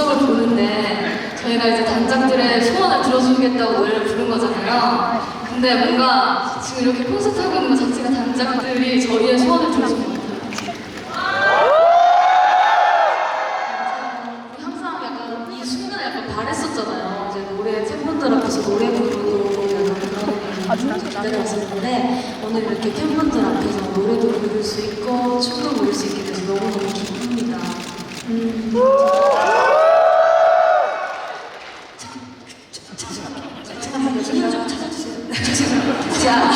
객석을 보는데 저희가 이제 단장들의 소원을 들어주겠다고 노래를 부른 거잖아요. 근데 뭔가 지금 이렇게 콘서트 하고 있는 것 자체가 단장들이 저희의 소원을 들어준 것 같아요. 항상 약간 이 순간을 약간 바랬었잖아요. 이제 노래 팬분들 앞에서 노래 부르고 그런 기대를 했었는데 오늘 이렇게 팬분들 앞에서 노래도 부를 수 있고 춤도 부를 수 있게 돼서 너무너무 기쁩니다. 음. 잠깐만요. 소개를 좀 찾아주세요. 자,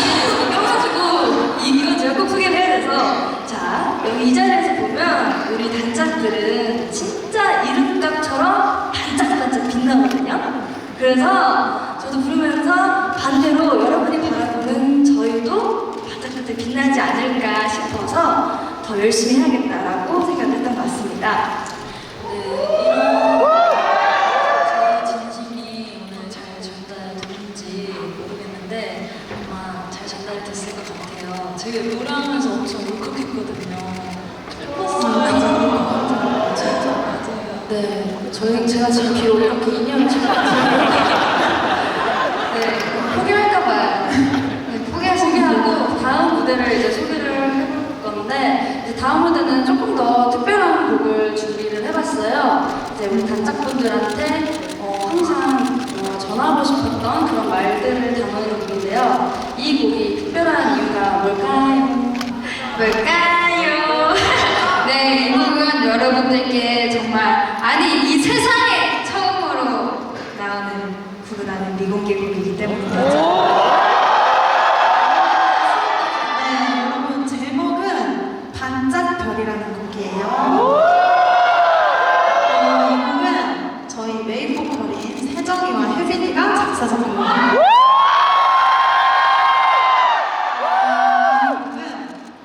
껴가지고 이건 제가 꼭 소개를 해야 돼서 자, 여기 이 자리에서 보면 우리 단짝들은 진짜 이름값처럼 반짝반짝 빛나거든요. 그래서 저도 부르면서 반대로 여러분이 바라보는 저희도 반짝반짝 빛나지 않을까 싶어서 더 열심히 해야겠다라고 생각했던 것 같습니다. 네, 이런 저희 진심이 오늘 잘 전달됐는지 모르겠는데 아마 잘 전달됐을 것 같아요. 제가 노래하면서 엄청 울컥했거든요. 맞아요. 진짜 맞아요. 네, 저희 제가 지금 비록 이렇게 인연을 지금 네, 포기할까 봐요. 네, 포기 포기하고 다음 무대를 이제 소개를 해볼 건데 다음 무대는 조금 더 특별한 곡을 준비를 해봤어요. 이제 우리 단짝분들한테 어, 항상 어, 전하고 싶었던 그런 말들을 담은 곡인데요. 이 곡이 특별한 이유가 뭘까요? 뭘까요? 네, 이 곡은 여러분들께 정말 아니 이 세상에 처음으로 나오는 부르다는 미공개 곡이기 때문이죠. 네, 여러분 제목은 반짝별이라는 곡이에요. 어, 이 곡은 저희 메인 보컬인 세정이와 혜빈이가 작사 작곡을 이 곡은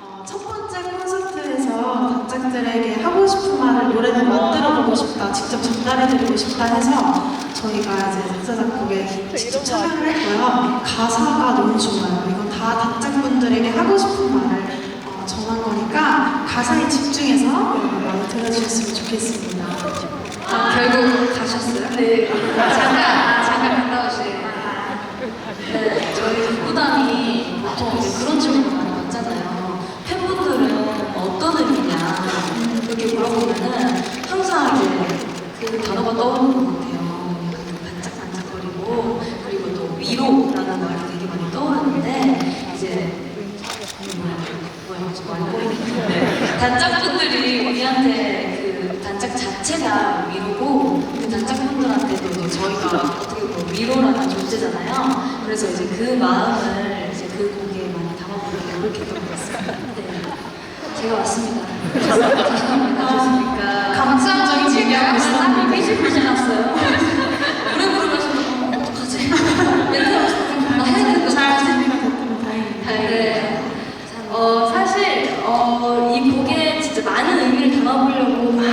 어, 첫 번째 콘서트에서 단장들에게 하고 싶은 말을 노래를 만들어 보고 싶다, 직접 전달해 드리고 싶다 해서 저희가 이제 작사 작곡에 직접 참여를 했고요. 가사가 너무 좋아요. 이건 다 단장분들에게 하고 싶은 말을 어, 전한 거니까 가사에 집중해서 여러분 많이 들어주셨으면 좋겠습니다. 아, 결국 가셨어요? 네. 잠깐, 잠깐 갔다 오시네요. 네, 저희 구구단이 보통 이제 그런 질문 많이 받잖아요. 팬분들은 어떤 의미냐 이렇게 물어보면은 항상 이제 그 단어가 떠오르는 것 같아요. 그 반짝반짝거리고 그리고 또 위로라는 말이 되게 많이 떠오르는데 이제 뭐야, 지금 말고 있는데 단짝분들이 우리한테 그 단짝 자체가 위로고 그 단짝분들한테도 저희가 어떻게 보면 위로라는 존재잖아요. 그래서 이제 그 마음을 이제 그 곡에 많이 담아보려고 노력했던 것 같습니다. 네. 제가 왔습니다. 죄송합니다. 죄송합니다. 감성적인 얘기하고 있었는데 삐질삐질 났어요. 노래 부르면서 어, 어떡하지? 멘트를 나 해야 되는 거 잘 준비가 됐다면 다행입니다. 네. 어, 사실, 어, 이 곡에 진짜 많은 의미를 담아보려고 막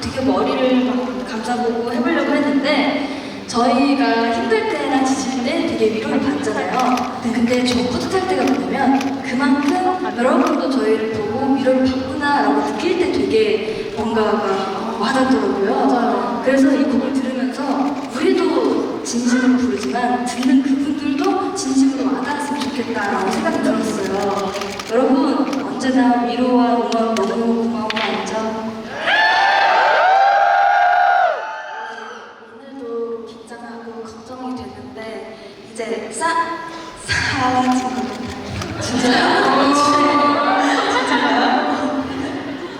되게 머리를 막 감싸 보고 해보려고 했는데, 저희가 힘들 때나 지칠 때 되게 위로를 받잖아요. 근데 좀 뿌듯할 때가 뭐냐면, 그만큼 여러분도 저희를 보고 위로를 받구나라고 느낄 때 되게 뭔가가 와닿더라고요. 맞아요. 그래서 이 곡을 들으면서 우리도 진심으로 부르지만 듣는 그분들도 진심으로 와닿았으면 좋겠다라고 생각이 들었어요. 여러분 언제나 위로와 응원 너무 고마운 거 알죠? 오늘도 긴장하고 걱정이 됐는데 이제 싹 사라진 것 같아요. 진짜요? 진짜요?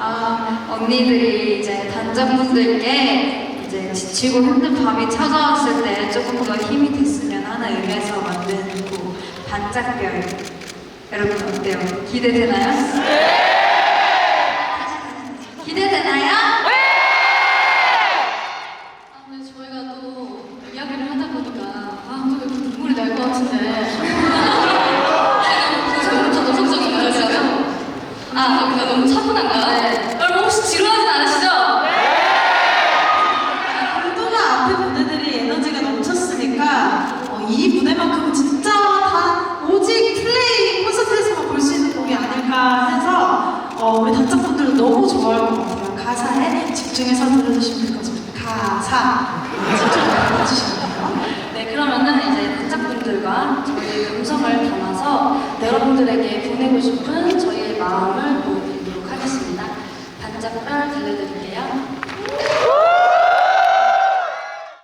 아, 언니들이 이제 단장분들께 이제 지치고 힘든 밤이 찾아왔을 때 조금 더 힘이 됐으면 하는 의미에서 만든 곡 반짝별 여러분 어때요? 기대되나요? 기대되나요? 아, 근데 저희가 또 이야기를 하다 보니까 아, 또 이렇게 눈물이 날 것 같은데 제가 저 노성적인가요, 제가? 아, 여기가 너무 차분한가요? 네. 여러분 혹시 지루하진 않으시죠? 그동안 앞에 무대들이 에너지가 넘쳤으니까 어, 이 무대만큼은 진짜 다 오직 플레이 콘서트에서만 볼 수 있는 곡이 아닐까 집중해서 들어주시면 될것 가사 직접 해주시면 돼요. 네, 그러면은 이제 단짝분들과 저희의 음성을 담아서 여러분들에게 보내고 싶은 저희의 마음을 보여드리도록 하겠습니다. 반짝별 들려드릴게요.